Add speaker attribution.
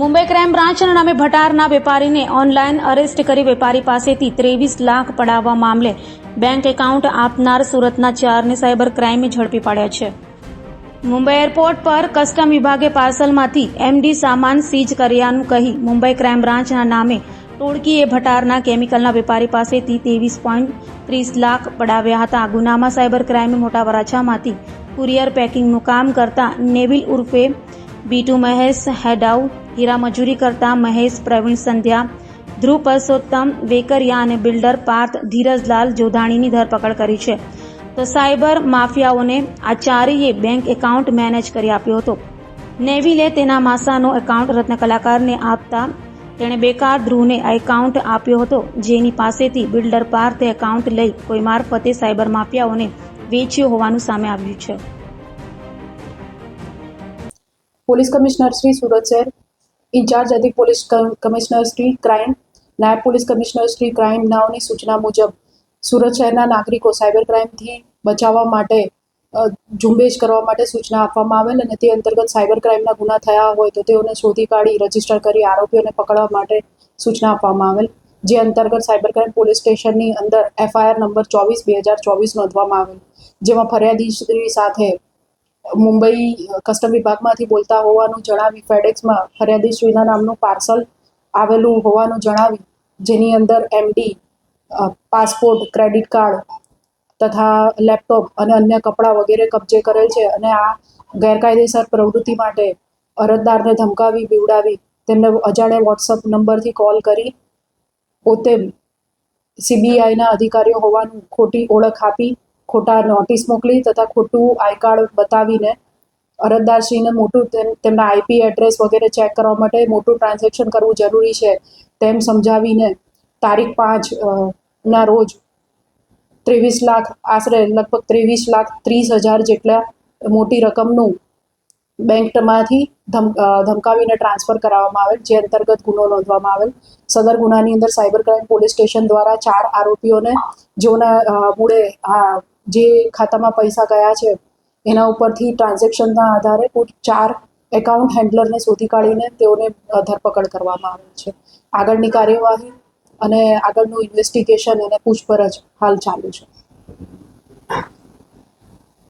Speaker 1: Mumbai crime બ્રાન્ચના નામે ભટારના વેપારીને ઓનલાઈન અરેસ્ટ કરી વેપારી પાસેથી ત્રેવીસ લાખ પડાવવા મામલે બેંક એકાઉન્ટ આપનાર સુરતના ચારને સાયબર ક્રાઇમે ઝડપી પાડ્યા છે. મુંબઈ એરપોર્ટ પર કસ્ટમ વિભાગે પાર્સલમાંથી એમડી સામાન સીઝ કર્યાનું કહી મુંબઈ ક્રાઇમ બ્રાન્ચના નામે ટોળકીએ ભટારના કેમિકલના વેપારી પાસેથી ત્રેવીસ પોઈન્ટ ત્રીસ લાખ પડાવ્યા હતા. ગુનામાં સાયબર ક્રાઇમે મોટા વરાછામાંથી કુરિયર પેકિંગનું કામ કરતા નેવિલ ઉર્ફે બીટુ મહેશ હેડાઉ હીરા મજૂરી કરતા મહેશ, પ્રવીણ સંધ્યા, ધ્રુવ પરસોત્તમ, વેકરિયા અને બિલ્ડર પાર્થ ધીરજલાલ જોધાણીની ધરપકડ કરી છે. તો સાયબર માફિયાઓને આ ચારેય બેંક એકાઉન્ટ મેનેજ કરી આપ્યો હતો. નેવિલે તેના માસાનો એકાઉન્ટ રત્ન કલાકારને આપતા તેણે બેકાર ધ્રુવને આ એકાઉન્ટ આપ્યો હતો, જેની પાસેથી બિલ્ડર પાર્થે એકાઉન્ટ લઈ કોઈ મારફતે સાયબર માફિયાઓને વેચ્યો હોવાનું સામે આવ્યું છે.
Speaker 2: પોલીસ કમિશનર શ્રી સુરત શહેર, ઇન્ચાર્જ અધિક police com- commissioner Shri crime, નાયબ પોલીસ કમિશનર શ્રી ક્રાઇમ નાઓની સૂચના મુજબ, સુરત શહેરના નાગરિકો સાયબર ક્રાઇમથી બચાવવા માટે ઝુંબેશ કરવા માટે સૂચના આપવામાં આવેલ અને તે અંતર્ગત સાયબર ક્રાઇમના ગુના થયા હોય તો તેઓને શોધી કાઢી, રજિસ્ટર કરી આરોપીઓને પકડવા માટે સૂચના આપવામાં આવેલ. જે અંતર્ગત સાયબર ક્રાઇમ પોલીસ સ્ટેશનની અંદર એફઆઈઆર નંબર ચોવીસ બે હજાર ચોવીસ નોંધવામાં આવેલ, જેમાં ફરિયાદી સાથે મુંબઈ કસ્ટમ વિભાગમાંથી બોલતા હોવાનું જણાવી ફેડેક્સમાં ફરિયાદી શ્રીના નામનું પાર્સલ આવેલું હોવાનું જણાવી જેની અંદર એમડી પાસપોર્ટ, ક્રેડિટ કાર્ડ તથા લેપટોપ અને અન્ય કપડાં વગેરે કબજે કરેલ છે અને આ ગેરકાયદેસર પ્રવૃત્તિ માટે અરજદારને ધમકાવી, બીવડાવી, તેમને અજાણ્યા વોટ્સઅપ નંબરથી કોલ કરી પોતે સીબીઆઈના અધિકારીઓ હોવાનું ખોટી ઓળખ આપી ખોટા નોટિસ મોકલી તથા ખોટું આઈ કાર્ડ બતાવીને અરજદારશ્રીને મોટું તેમ- તેમના આઈપી એડ્રેસ વગેરે ચેક કરવા માટે મોટું ટ્રાન્ઝેક્શન કરવું જરૂરી છે તેમ સમજાવીને તારીખ પાંચ ના રોજ ત્રેવીસ લાખ, આશરે લગભગ ત્રેવીસ લાખ ત્રીસ હજાર જેટલા મોટી રકમનું બેંકમાંથી ધમ ધમકાવીને ટ્રાન્સફર કરાવવામાં આવેલ, જે અંતર્ગત ગુનો નોંધવામાં આવેલ. સદર ગુનાની અંદર સાયબર ક્રાઇમ પોલીસ સ્ટેશન દ્વારા ચાર આરોપીઓને જેઓના મૂળે જે ખાતામાં પૈસા ગયા છે, એના ઉપરથી ટ્રાન્ઝેક્શનના આધારે કુલ ચાર એકાઉન્ટ હેન્ડલરને શોધી કાઢીને તેઓને ધરપકડ કરવામાં આવેલ છે. આગળની કાર્યવાહી અને આગળનું ઇન્વેસ્ટિગેશન અને પૂછપરછ હાલ ચાલુ છે.